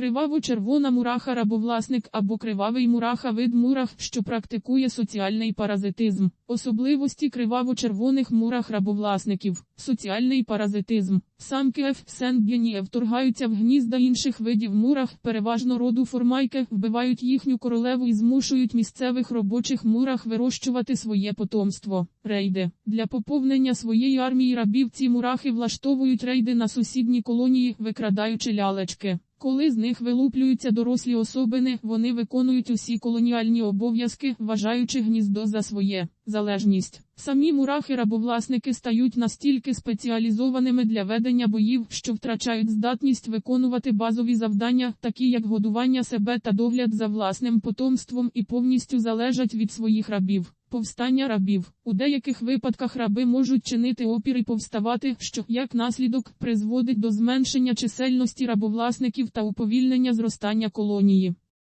Криваво-червона мураха рабовласник або кривавий мураха вид мурах, що практикує соціальний паразитизм. Особливості криваво-червоних мурах рабовласників. Соціальний паразитизм. Самки Ф. Сен-Б'єніє вторгаються в гнізда інших видів мурах, переважно роду формайки, вбивають їхню королеву і змушують місцевих робочих мурах вирощувати своє потомство. Рейди. Для поповнення своєї армії рабів ці мурахи влаштовують рейди на сусідні колонії, викрадаючи лялечки. Коли з них вилуплюються дорослі особини, вони виконують усі колоніальні обов'язки, вважаючи гніздо за своє залежність. Самі мурахи-рабовласники стають настільки спеціалізованими для ведення боїв, що втрачають здатність виконувати базові завдання, такі як годування себе та догляд за власним потомством, і повністю залежать від своїх рабів. Повстання рабів у деяких випадках раби можуть чинити опір і повставати, що як наслідок призводить до зменшення чисельності рабовласників та уповільнення зростання колонії.